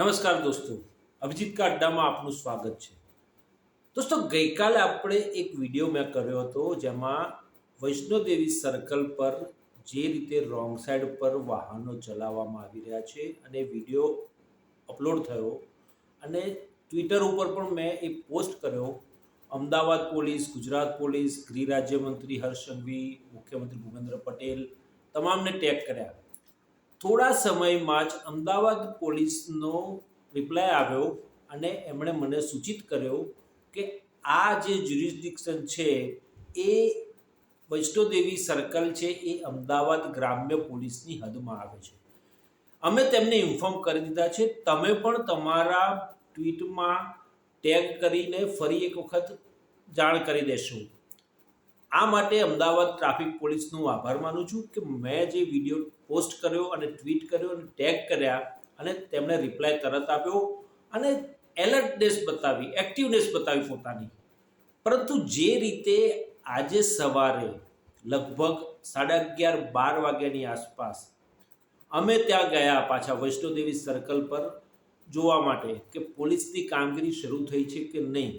નમસ્કાર દોસ્તો. અભિજીત કા અડ્ડામાં આપનું સ્વાગત છે. દોસ્તો, ગઈકાલે આપણે એક વીડિયો મેં કર્યો હતો જેમાં વૈષ્ણોદેવી સર્કલ પર જે રીતે રોંગ સાઈડ પર વાહનો ચલાવવામાં આવી રહ્યા છે અને વીડિયો અપલોડ થયો અને ટ્વિટર ઉપર પણ મેં એ પોસ્ટ કર્યો. અમદાવાદ પોલીસ, ગુજરાત પોલીસ, ગૃહ રાજ્યમંત્રી હર્ષ સંઘવી, મુખ્યમંત્રી ભૂપેન્દ્ર પટેલ, તમામને ટેગ કર્યા. થોડા સમયમાં જ અમદાવાદ પોલીસનો રિપ્લાય આવ્યો અને એમણે મને સૂચિત કર્યો કે આ જે જ્યુરિસ્ડિક્શન છે, એ વૈષ્ણોદેવી સર્કલ છે, એ અમદાવાદ ગ્રામ્ય પોલીસની હદમાં આવે છે. અમે તેમને ઇન્ફોર્મ કરી દીધા છે. તમે પણ તમારા ટ્વીટમાં ટેગ કરીને ફરી એક વખત જાણ કરી દેશો. આ માટે અમદાવાદ ટ્રાફિક પોલીસનો આભાર માનું છું કે મેં જે વીડિયો પોસ્ટ કર્યો અને ટ્વીટ કર્યો અને ટેગ કર્યા અને તેમણે રિપ્લાય તરત આપ્યો અને એલર્ટનેસ બતાવી એક્ટિવનેસ બતાવી પોતાની. પરંતુ જે રીતે આજે સવારે લગભગ સાડા અગિયાર બાર વાગ્યાની આસપાસ અમે ત્યાં ગયા પાછા વૈષ્ણોદેવી સર્કલ પર જોવા માટે કે પોલીસની કામગીરી શરૂ થઈ છે કે નહીં.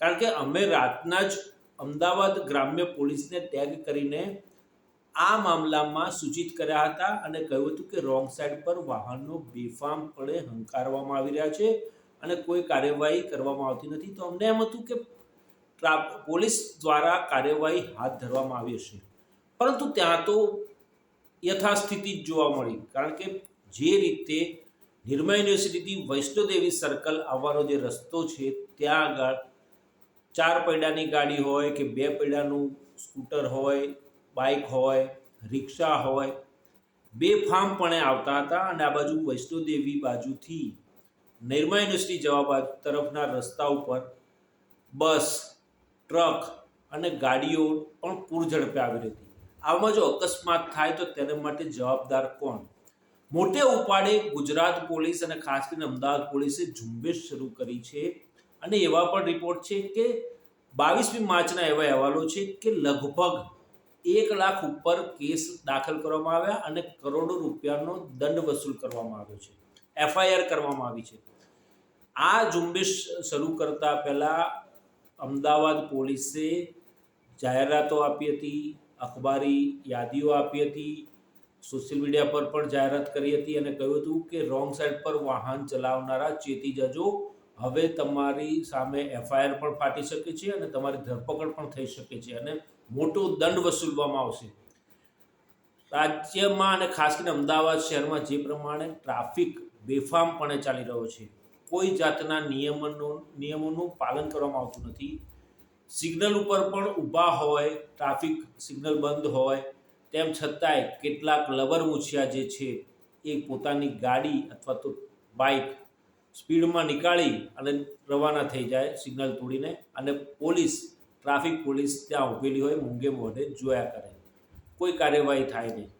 કારણ કે અમે રાતના જ અમદાવાદ ગ્રામ્ય પોલીસને ટેગ કરીને આ મામલામાં સૂચિત કર્યા હતા અને કહ્યું હતું કે રોંગ સાઈડ પર વાહનો બેફામપણે હંકારવામાં આવી રહ્યા છે અને કોઈ કાર્યવાહી કરવામાં આવતી નથી. તો અમને એમ હતું કે પોલીસ દ્વારા કાર્યવાહી હાથ ધરવામાં આવી હશે. પરંતુ ત્યાં તો યથાસ્થિતિ જ જોવા મળી. કારણ કે જે રીતે નિર્મા યુનિવર્સિટીથી વૈષ્ણોદેવી સર્કલ આવવાનો જે રસ્તો છે, ત્યાં આગળ ચાર પૈડાની ગાડી હોય કે બે પૈડાનું સ્કૂટર હોય બાઇક હોય, રિક્ષા હોય બેફામપણે આવતા હતા અને આ બાજુ વૈષ્ણોદેવી બાજુથી નિર્મા યુનિવર્સિટી જવા તરફના રસ્તા ઉપર બસ, ટ્રક અને ગાડીઓ પણ પૂર ઝડપે આવી રહી હતી. આમાં જો અકસ્માત થાય તો તેના માટે જવાબદાર કોણ? મોટે ઉપાડે ગુજરાત પોલીસ અને ખાસ કરીને અમદાવાદ પોલીસે ઝુંબેશ શરૂ કરી છે અને એવા પણ રિપોર્ટ છે કે બાવીસમી માર્ચના એવા અહેવાલો છે કે લગભગ એક લાખ ઉપર કેસ દાખલ કરવામાં આવ્યા અને કરોડો રૂપિયાનો દંડ વસૂલ કરવામાં આવ્યો છે. એફઆઈઆર કરવામાં આવી છે. આ ઝુંબેશ શરૂ કરતા પહેલાં અમદાવાદ પોલીસે જાહેરાતો આપી હતી, અખબારી યાદીઓ આપી હતી, સોશિયલ મીડિયા પર પણ જાહેરાત કરી હતી અને કહ્યું હતું કે રોંગ સાઈડ પર વાહન ચલાવનારા ચેતી જજો. હવે તમારી સામે એફઆઈઆર પણ ફાટી શકે છે અને તમારી ધરપકડ પણ થઈ શકે છે અને મોટો દંડ વસૂલવામાં આવશે. રાજ્યમાં અને ખાસ કરીને અમદાવાદ શહેરમાં જે પ્રમાણે ટ્રાફિક બેફામપણે ચાલી રહ્યો છે, કોઈ જાતના નિયમોનું નિયમોનું પાલન કરવામાં આવતું નથી. સિગ્નલ ઉપર પણ ઊભા હોય, ટ્રાફિક સિગ્નલ બંધ હોય, તેમ છતાંય કેટલાક લવર મૂછિયા જે છે, એ પોતાની ગાડી અથવા તો બાઇક સ્પીડમાં નીકાળી અને રવાના થઈ જાય સિગ્નલ તોડીને અને પોલીસ ટ્રાફિક પોલીસ ત્યાં ઊભેલી હોય મૂંગે મોઢે જોયા કરે. કોઈ કાર્યવાહી થાય નહીં.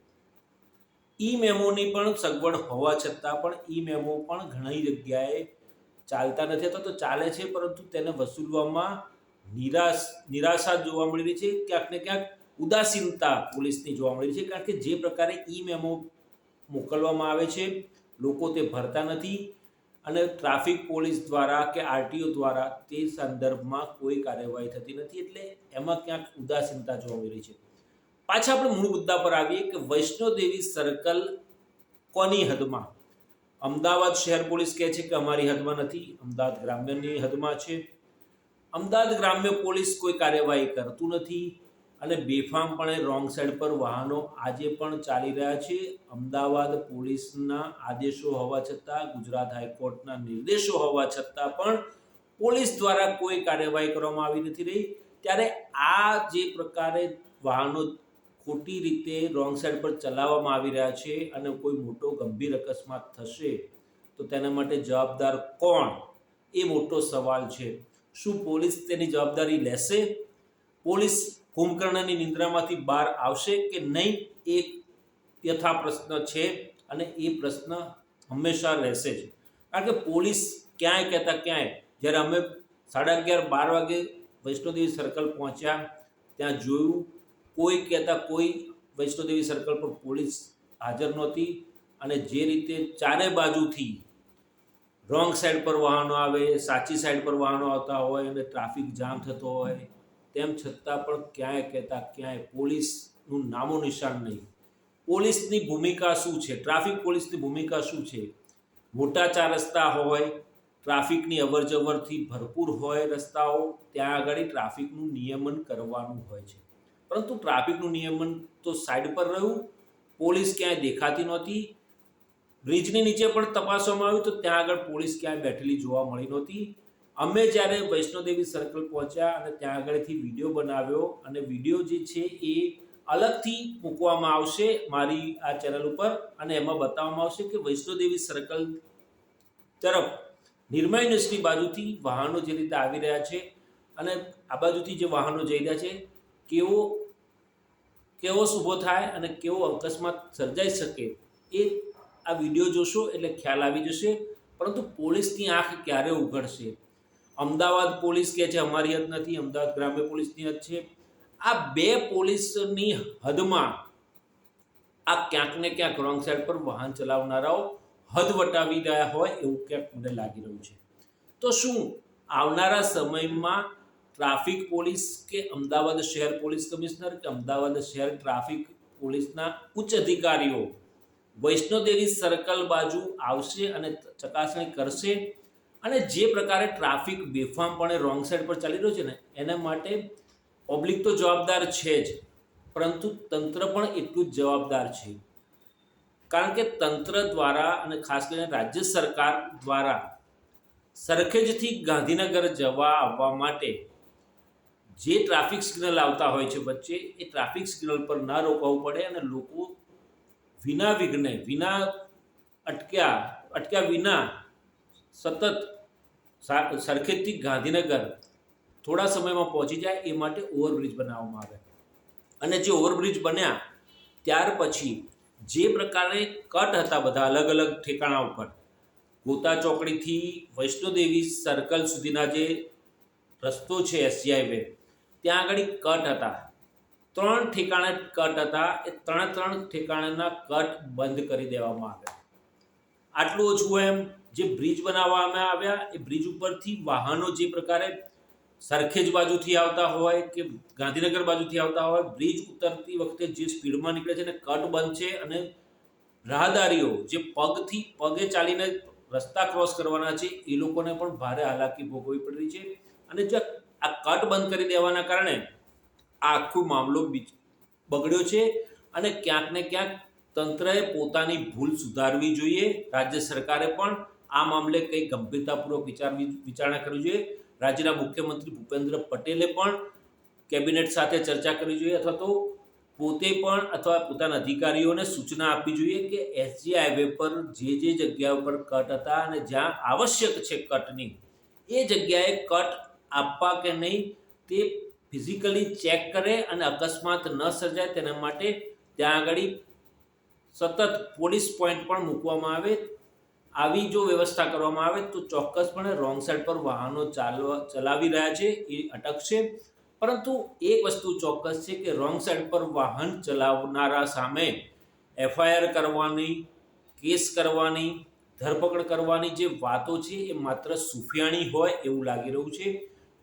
ઈ મેમોની પણ સગવડ હોવા છતાં પણ ઈ મેમો પણ ઘણી જગ્યાએ ચાલતા નથી અથવા તો ચાલે છે, પરંતુ તેને વસૂલવામાં નિરાશ, નિરાશા જોવા મળી રહી છે. ક્યાંક ને ક્યાંક ઉદાસીનતા પોલીસની જોવા મળી છે, કારણ કે જે પ્રકારે ઈ મેમો મોકલવામાં આવે છે, લોકો તે ભરતા નથી. અને ટ્રાફિક પોલીસ દ્વારા કે આરટીઓ દ્વારા તે સંદર્ભમાં કોઈ કાર્યવાહી થતી નથી એટલે એમાં ક્યાંક ઉદાસીનતા જોવા મળી છે. પાછા આપણે મૂળ મુદ્દા પર આવીએ કે વૈષ્ણોદેવી સર્કલ કોની હદમાં? અમદાવાદ શહેર પોલીસ કહે છે કે અમારી હદમાં નથી, અમદાવાદ ગ્રામ્યની હદમાં છે. અમદાવાદ ગ્રામ્ય પોલીસ કોઈ કાર્યવાહી કરતું નથી અને બેફામપણે રોંગ સાઈડ પર વાહનો આજે પણ ચાલી રહ્યા છે. અમદાવાદ પોલીસના આદેશો હોવા છતાં, ગુજરાત હાઈકોર્ટના નિર્દેશો હોવા છતાં પણ પોલીસ દ્વારા કોઈ કાર્યવાહી કરવામાં આવી નથી રહી. ત્યારે આ જે પ્રકારે વાહનો ખોટી રીતે રોંગ સાઈડ પર ચલાવવામાં આવી રહ્યા છે અને કોઈ મોટો ગંભીર અકસ્માત થશે, તો તેના માટે જવાબદાર કોણ? એ મોટો સવાલ છે. શું પોલીસ તેની જવાબદારી લેશે? પોલીસ કુંભકર્ણની નિંદ્રામાંથી બહાર આવશે કે નહીં એ યથા પ્રશ્ન છે અને એ પ્રશ્ન હંમેશા રહેશે જ. કારણ કે પોલીસ ક્યાંય કહેતા ક્યાંય, જ્યારે અમે સાડા અગિયાર, બાર વાગે વૈષ્ણોદેવી સર્કલ પહોંચ્યા, ત્યાં જોયું, કોઈ કહેતા કોઈ વૈષ્ણોદેવી સર્કલ પર પોલીસ હાજર નહોતી અને જે રીતે ચારે બાજુથી રોંગ સાઈડ પર વાહનો આવે, સાચી સાઈડ પર વાહનો આવતા હોય અને ટ્રાફિક જામ થતો હોય તેમ છતાં પણ ક્યાંય કહેતા ક્યાંય પોલીસનું નામો નિશાન નહીં. પોલીસની ભૂમિકા શું છે? ટ્રાફિક પોલીસની ભૂમિકા શું છે? મોટા ચાર રસ્તા હોય, ટ્રાફિકની અવરજવરથી ભરપૂર હોય રસ્તાઓ, ત્યાં આગળ ટ્રાફિકનું નિયમન કરવાનું હોય છે. પરંતુ ટ્રાફિકનું નિયમન તો સાઈડ પર રહ્યું, પોલીસ ક્યાંય દેખાતી નહોતી. બ્રિજની નીચે પણ તપાસવામાં આવ્યું તો ત્યાં આગળ પોલીસ ક્યાંય બેઠેલી જોવા મળી નહોતી. અમે જ્યારે વૈષ્ણોદેવી સર્કલ પહોંચ્યા અને ત્યાં આગળથી વીડિયો બનાવ્યો અને વીડિયો જે છે એ અલગથી મૂકવામાં આવશે મારી આ ચેનલ ઉપર અને એમાં બતાવવામાં આવશે કે વૈષ્ણોદેવી સર્કલ તરફ નિર્મા યુનિવર્સિટી બાજુથી વાહનો જે રીતે આવી રહ્યા છે અને આ બાજુથી જે વાહનો જઈ રહ્યા છે, કેવો કેવો ઊભો થાય અને કેવો અકસ્માત સર્જાઈ શકે એ આ વીડિયો જોશો એટલે ખ્યાલ આવી જશે, પરંતુ પોલીસની આંખ ક્યારે ઉઘડશે? અમદાવાદ પોલીસ કહે છે, અમારી હદ નથી, અમદાવાદ ગ્રામ્ય પોલીસની હદ છે. આ બે પોલીસની હદમાં આ ક્યાંક ને ક્યાંક રોંગ સાઈડ પર વાહન ચલાવનારાઓ હદ વટાવી રહ્યા હોય એવું ક્યાંક મને લાગી રહ્યું છે. તો શું આવનારા સમયમાં ટ્રાફિક પોલીસ કે અમદાવાદ શહેર પોલીસ કમિશનર કે અમદાવાદ શહેર ટ્રાફિક પોલીસના ઉચ્ચ અધિકારીઓ વૈષ્ણોદેવી સર્કલ બાજુ આવશે અને ચકાસણી કરશે? અને જે પ્રકારે ટ્રાફિક બેફામપણે રોંગ સાઈડ પર ચાલી રહ્યો છે ને, એના માટે પબ્લિક તો જવાબદાર છે જ, પરંતુ તંત્ર પણ એટલું જ જવાબદાર છે. કારણ કે તંત્ર દ્વારા અને ખાસ કરીને રાજ્ય સરકાર દ્વારા સરખેજથી ગાંધીનગર જવા આવવા માટે જે ટ્રાફિક સિગ્નલ આવતા હોય છે વચ્ચે, એ ટ્રાફિક સિગ્નલ પર ન રોકાવું પડે અને લોકો વિના વિઘ્ને, વિના અટક્યા અટક્યા વિના સતત સરખેજથી ગાંધીનગર થોડા સમયમાં પહોંચી જાય એ માટે ઓવરબ્રિજ બનાવવામાં આવે. અને જે ઓવરબ્રિજ બન્યા, ત્યાર પછી જે પ્રકારે કટ હતા બધા અલગ અલગ ઠેકાણા ઉપર, ગોતા ચોકડીથી વૈષ્ણોદેવી સર્કલ સુધીના જે રસ્તો છે એસજી હાઈવે ત્યાં આગળ કટ હતા. ત્રણ ઠેકાણે કટ હતા, એ ત્રણે ત્રણ ઠેકાણાના કટ બંધ કરી દેવામાં આવ્યા આટલું ઓછું એમ જે બ્રિજ બનાવવામાં આવ્યા, એ બ્રિજ ઉપરથી વાહનો જે પ્રકારે સરખેજ બાજુથી આવતા હોય કે ગાંધીનગર બાજુથી આવતા હોય, બ્રિજ ઉતરતી વખતે જે સ્પીડમાં નીકળે છે એને કટ બંધ છે અને રાહદારીઓ જે પગથી પગે ચાલીને રસ્તા ક્રોસ કરવાના છે, એ લોકોને પણ ભારે હાલાકી ભોગવવી પડી છે. અને જે આ કટ બંધ કરી દેવાના કારણે આ આખો મામલો બગડ્યો છે અને ક્યાંક ને ક્યાંક તંત્રએ પોતાની ભૂલ સુધારવી જોઈએ, રાજ્ય સરકારે પણ આ મામલે કંઈ ગંભીરતાપૂર્વક વિચારવી વિચારણા કરવી જોઈએ. રાજ્યના મુખ્યમંત્રી ભૂપેન્દ્ર પટેલે પણ કેબિનેટ સાથે ચર્ચા કરવી જોઈએ અથવા તો પોતે પણ અથવા પોતાના અધિકારીઓને સૂચના આપવી જોઈએ કે એસજી હાઈવે પર જે જે જગ્યા ઉપર કટ હતા અને જ્યાં આવશ્યક છે કટની, એ જગ્યાએ કટ આપવા કે નહીં તે ફિઝિકલી ચેક કરે અને અકસ્માત ન સર્જાય તેના માટે ત્યાં આગળ સતત પોલીસ પોઈન્ટ પણ મૂકવામાં આવે. આવી જો વ્યવસ્થા કરવામાં આવે તો ચોક્કસપણે રોંગ સાઈડ પર વાહનો ચાલવા, ચલાવી રહ્યા છે, એ અટકશે. પરંતુ એક વસ્તુ ચોક્કસ છે કે રોંગ સાઈડ પર વાહન ચલાવનારા સામે એફઆઈઆર કરવાની, કેસ કરવાની, ધરપકડ કરવાની જે વાતો છે એ માત્ર સુફિયાણી હોય એવું લાગી રહ્યું છે.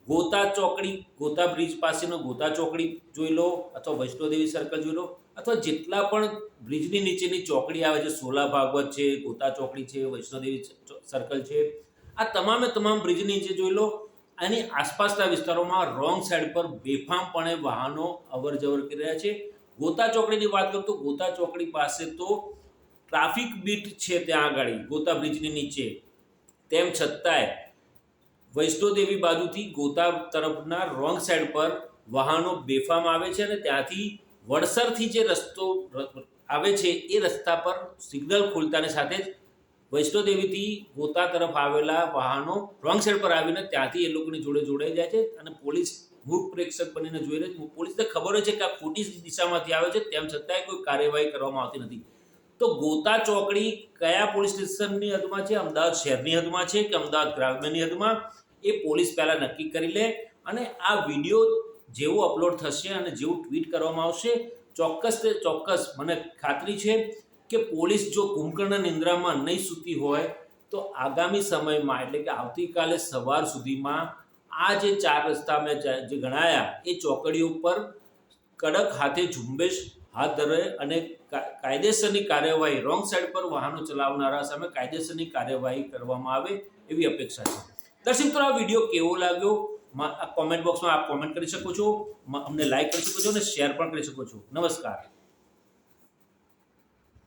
ગોતા ચોકડી, ગોતા બ્રિજ પાસેનો ગોતા ચોકડી જોઈ લો અથવા વૈષ્ણોદેવી સર્કલ જોઈ લો. અથવા જેટલા પણ બ્રિજની નીચેની ચોકડી આવે છે, સોલા ભાગવત છે, ગોતા ચોકડી છે, વૈષ્ણોદેવી સર્કલ છે, આ તમામે તમામ બ્રિજની નીચે જોઈ લો, આની આસપાસના વિસ્તારોમાં રોંગ સાઈડ પર બેફામપણે વાહનો અવર જવર કરી રહ્યા છે. ગોતા ચોકડીની વાત કરું તો ગોતા ચોકડી પાસે તો ટ્રાફિક બીટ છે ત્યાં આગળ, ગોતા બ્રિજની નીચે. તેમ છતાંય વૈષ્ણોદેવી બાજુથી ગોતા તરફના રોંગ સાઈડ પર વાહનો બેફામ આવે છે અને ત્યાંથી વડસરથી જે રસ્તો આવે છે, એ રસ્તા પર સિગ્નલ ખોલતાની સાથે જ વૈષ્ણોદેવીથી ગોતા તરફ આવેલા વાહનો રોંગ સાઈડ પર આવીને ત્યાંથી એ લોકોની જોડે જોડાઈ જાય છે અને પોલીસ મૂક પ્રેક્ષક બનીને જોઈ રહી છે. પોલીસને ખબર છે કે આ ખોટી દિશામાંથી આવે છે, તેમ છતાંય કોઈ કાર્યવાહી કરવામાં આવતી નથી. તો ગોતા ચોકડી કયા પોલીસ સ્ટેશનની હદમાં છે? અમદાવાદ શહેરની હદમાં છે કે અમદાવાદ ગ્રામ્યની હદમાં? એ પોલીસ પહેલાં નક્કી કરી લે અને આ વીડિયો જેવો અપલોડ થશે અને જેવું ટ્વીટ કરવામાં આવશે, ચોક્કસ તે ચોક્કસ. મને ખાતરી છે કે પોલીસ જો કુંભકર્ણ નિંદ્રામાં નહીં સૂતી હોય, તો આગામી સમયમાં, એટલે કે આવતીકાલે સવાર સુધીમાં, આ જે ચાર રસ્તા મેં જે ગણાયા, એ ચોકડીઓ ઉપર કડક હાથે ઝુંબેશ હાથ ધરે અને કાયદેસરની કાર્યવાહી રોંગ સાઈડ પર વાહનો ચલાવનારા સામે કાયદેસરની કાર્યવાહી કરવામાં આવે એવી અપેક્ષા છે. દર્શક મિત્રો, આ વીડિયો કેવો લાગ્યો? કોમેન્ટ બોક્સમાં આપ કોમેન્ટ કરી શકો છો. અમને લાઈક કરી શકો છો અને શેર પણ કરી શકો છો. નમસ્કાર.